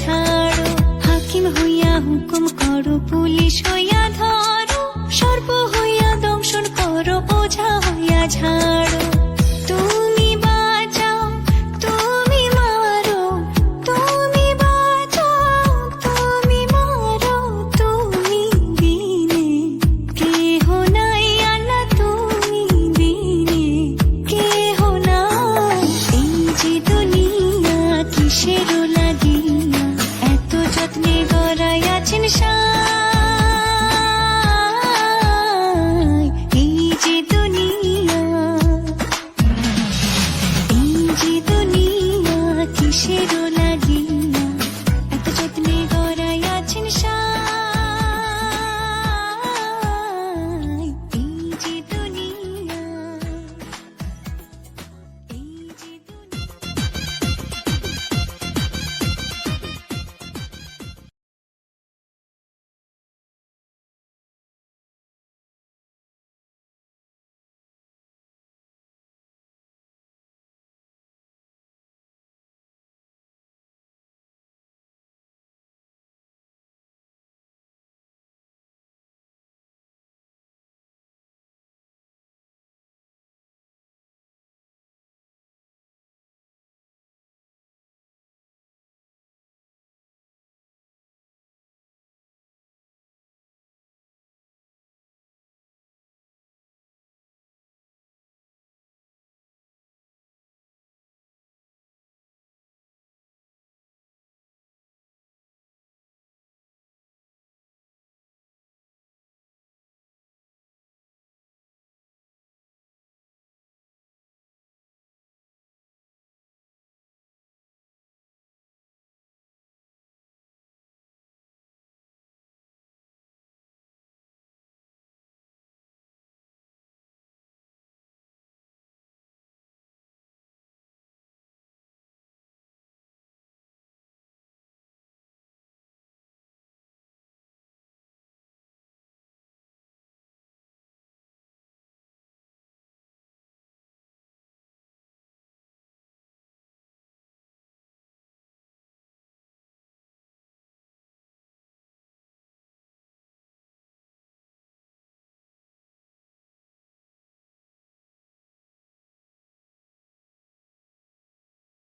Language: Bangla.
ঝাড়ো হাকিম হইয়া হুকুম করো, পুলিশ হইয়া ধরো। সর্ব হইয়া দংশন করো, ওঝা হইয়া ঝাড়ো।